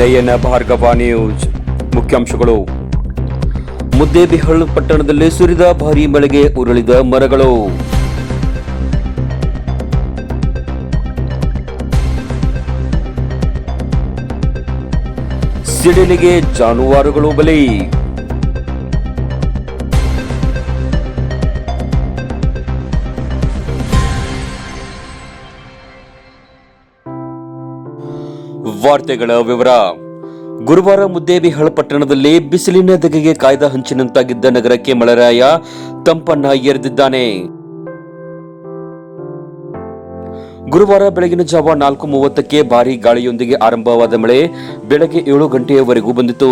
ನಯನ Bhargava news. ಮುಖ್ಯಾಂಶಗಳು. ಮುದ್ದೇಬಿಹಳ್ಳಿ ಪಟ್ಟಣದಲ್ಲಿ ಸುರಿದ ಭಾರೀ ಮಳೆಗೆ ಉರುಳಿದ ಮರಗಳು. ಸಿಡಿಲಿಗೆ ಜಾನುವಾರುಗಳು ಬಲಿ. ವಾರ್ತೆಗಳ ವಿವರ. ಗುರುವಾರ ಮುದ್ದೇಬಿಹಾಳ್ ಪಟ್ಟಣದಲ್ಲಿ ಬಿಸಿಲಿನ ದಗೆಗೆ ಕಾಯ್ದ ಹಂಚಿನಂತಾಗಿದ್ದ ನಗರಕ್ಕೆ ಮಳೆರಾಯ ತಂಪನ್ನ ಎರೆದಿದ್ದಾನೆ. ಗುರುವಾರ ಬೆಳಗಿನ ಜಾವ ನಾಲ್ಕು ಮೂವತ್ತಕ್ಕೆ ಭಾರೀ ಗಾಳಿಯೊಂದಿಗೆ ಆರಂಭವಾದ ಮಳೆ ಬೆಳಗ್ಗೆ ಏಳು ಗಂಟೆಯವರೆಗೂ ಬಂದಿತು.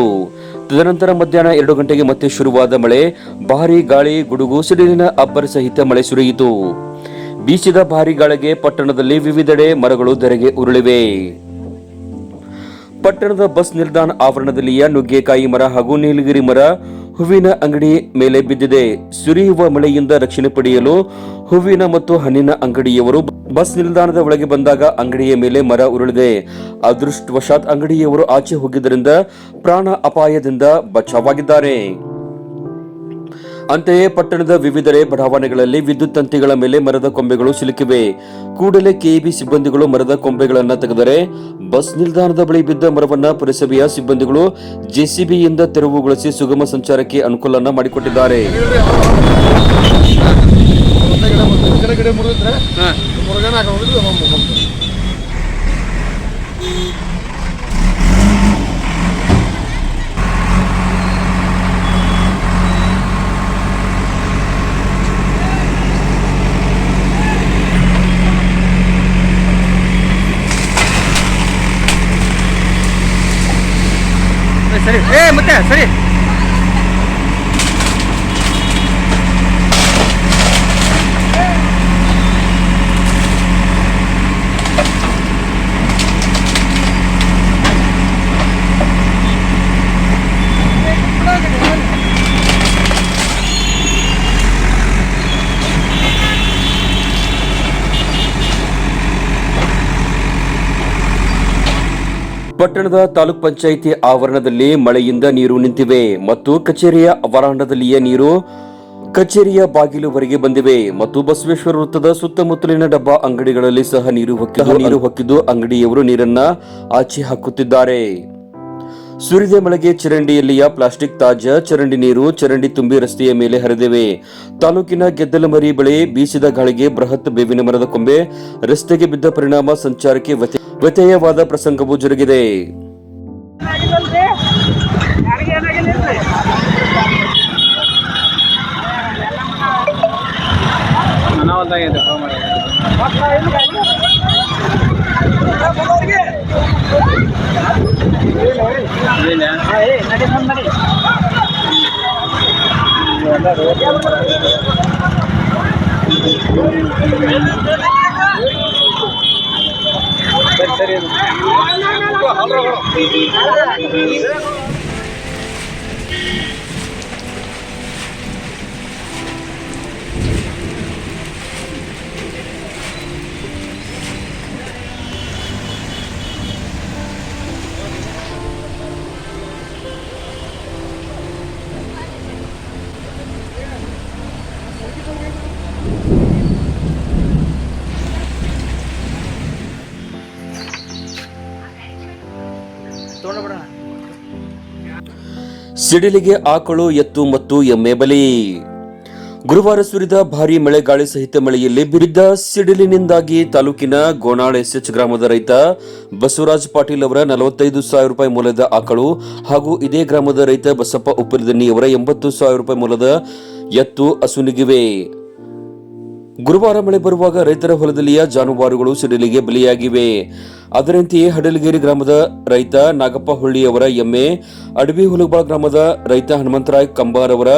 ತದನಂತರ ಮಧ್ಯಾಹ್ನ ಎರಡು ಗಂಟೆಗೆ ಮತ್ತೆ ಶುರುವಾದ ಮಳೆ, ಭಾರೀ ಗಾಳಿ, ಗುಡುಗು, ಸಿಡಿಲಿನ ಅಬ್ಬರ ಸಹಿತ ಮಳೆ ಸುರಿಯಿತು. ಬೀಸಿದ ಭಾರೀ ಗಾಳಿಗೆ ಪಟ್ಟಣದಲ್ಲಿ ವಿವಿಧೆಡೆ ಮರಗಳು ಧರೆಗೆ ಉರುಳಿವೆ. ಪಟ್ಟಣದ ಬಸ್ ನಿಲ್ದಾಣ ಆವರಣದಲ್ಲಿಯ ನುಗ್ಗೆಕಾಯಿ ಮರ ಹಾಗೂ ನೀಲಗಿರಿ ಮರ ಹೂವಿನ ಅಂಗಡಿ ಮೇಲೆ ಬಿದ್ದಿದೆ. ಸುರಿಯುವ ಮಳೆಯಿಂದ ರಕ್ಷಣೆ ಪಡೆಯಲು ಹೂವಿನ ಮತ್ತು ಹಣ್ಣಿನ ಅಂಗಡಿಯವರು ಬಸ್ ನಿಲ್ದಾಣದ ಒಳಗೆ ಬಂದಾಗ ಅಂಗಡಿಯ ಮೇಲೆ ಮರ ಉರುಳಿದೆ. ಅದೃಷ್ಟವಶಾತ್ ಅಂಗಡಿಯವರು ಆಚೆ ಹೋಗಿದ್ದರಿಂದ ಪ್ರಾಣ ಅಪಾಯದಿಂದ ಬಚಾವಾಗಿದ್ದಾರೆ. ಅಂತೆಯೇ ಪಟ್ಟಣದ ವಿವಿಧೆಡೆ ಬಡಾವಣೆಗಳಲ್ಲಿ ವಿದ್ಯುತ್ ತಂತಿಗಳ ಮೇಲೆ ಮರದ ಕೊಂಬೆಗಳು ಸಿಲುಕಿವೆ. ಕೂಡಲೇ ಕೆಇಬಿ ಸಿಬ್ಬಂದಿಗಳು ಮರದ ಕೊಂಬೆಗಳನ್ನು ತೆಗೆದರೆ ಬಸ್ ನಿಲ್ದಾಣದ ಬಳಿ ಬಿದ್ದ ಮರವನ್ನ ಪುರಸಭೆಯ ಸಿಬ್ಬಂದಿಗಳು ಜೆಸಿಬಿಯಿಂದ ತೆರವುಗೊಳಿಸಿ ಸುಗಮ ಸಂಚಾರಕ್ಕೆ ಅನುಕೂಲನ ಮಾಡಿಕೊಟ್ಟಿದ್ದಾರೆ. ಸರಿ ಏ ಮತ್ತೆ ಸರಿ ಪಟ್ಟಣದ ತಾಲೂಕ್ ಪಂಚಾಯಿತಿ ಆವರಣದಲ್ಲಿ ಮಳೆಯಿಂದ ನೀರು ನಿಂತಿವೆ ಮತ್ತು ಕಚೇರಿಯ ವರಾಂಡದಲ್ಲಿಯ ನೀರು ಕಚೇರಿಯ ಬಾಗಿಲುವರೆಗೆ ಬಂದಿವೆ ಮತ್ತು ಬಸವೇಶ್ವರ ವೃತ್ತದ ಸುತ್ತಮುತ್ತಲಿನ ಡಬ್ಬಾ ಅಂಗಡಿಗಳಲ್ಲಿ ಸಹ ನೀರು ನೀರು ಹೊಕ್ಕಿದ್ದು ಅಂಗಡಿಯವರು ನೀರನ್ನ ಆಚೆ ಹಾಕುತ್ತಿದ್ದಾರೆ. ಸುರಿದ ಮಳೆಗೆ ಚರಂಡಿಯಲ್ಲಿಯ ಪ್ಲಾಸ್ಟಿಕ್ ತಾಜಾ ಚರಂಡಿ ನೀರು ಚರಂಡಿ ತುಂಬಿ ರಸ್ತೆಯ ಮೇಲೆ ಹರಿದಿವೆ. ತಾಲೂಕಿನ ಗೆದ್ದಲಮರಿ ಬಳಿ ಬೀಸಿದ ಗಾಳಿಗೆ ಬೃಹತ್ ಬೇವಿನ ಮರದ ಕೊಂಬೆ ರಸ್ತೆಗೆ ಬಿದ್ದ ಪರಿಣಾಮ ಸಂಚಾರಕ್ಕೆ ವ್ಯತ್ಯ- ವ್ಯತ್ಯಯವಾದ ಪ್ರಸಂಗವೂ ಜರುಗಿದೆ. ಸರಿ ಸಿಡಿಲಿಗೆ ಆಕಳು, ಎತ್ತು ಮತ್ತು ಎಮ್ಮೆ ಬಲಿ. ಗುರುವಾರ ಸುರಿದ ಭಾರೀ ಮಳೆ ಗಾಳಿ ಸಹಿತ ಮಳೆಯಲ್ಲಿ ಬಿರಿದ ಸಿಡಿಲಿನಿಂದಾಗಿ ತಾಲೂಕಿನ ಗೋನಾಳ್ ಎಸ್ಎಚ್ ಗ್ರಾಮದ ರೈತ ಬಸವರಾಜ್ ಪಾಟೀಲ್ ಅವರ ನಲವತ್ತೈದು ಸಾವಿರ ರೂಪಾಯಿ ಮೌಲ್ಯದ ಆಕಳು ಹಾಗೂ ಇದೇ ಗ್ರಾಮದ ರೈತ ಬಸಪ್ಪ ಉಪ್ಪಲದನ್ನಿ ಅವರ ಎಂಬತ್ತು ಸಾವಿರ ರೂಪಾಯಿ ಮೌಲ್ಯದ ಎತ್ತು ಅಸುನಿಗಿವೆ ಗುರುವಾರ ಮಳೆ ಬರುವಾಗ ರೈತರ ಹೊಲದಲ್ಲಿಯ ಜಾನುವಾರುಗಳು ಸಿಡಿಲಿಗೆ ಬಲಿಯಾಗಿವೆ. ಅದರಂತೆಯೇ ಹಡಲಗೇರಿ ಗ್ರಾಮದ ರೈತ ನಾಗಪ್ಪ ಹೊಳ್ಳಿಯವರ ಎಮ್ಮೆ, ಅಡವಿ ಹುಲುಬಾಳ್ ಗ್ರಾಮದ ರೈತ ಹನುಮಂತರಾಯ್ ಕಂಬಾರ್ ಅವರ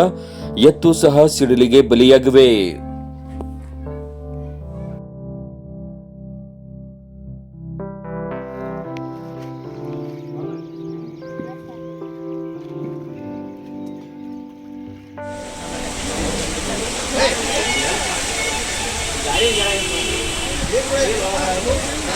ಎತ್ತು ಸಹ ಸಿಡಿಲಿಗೆ ಬಲಿಯಾಗಿವೆ.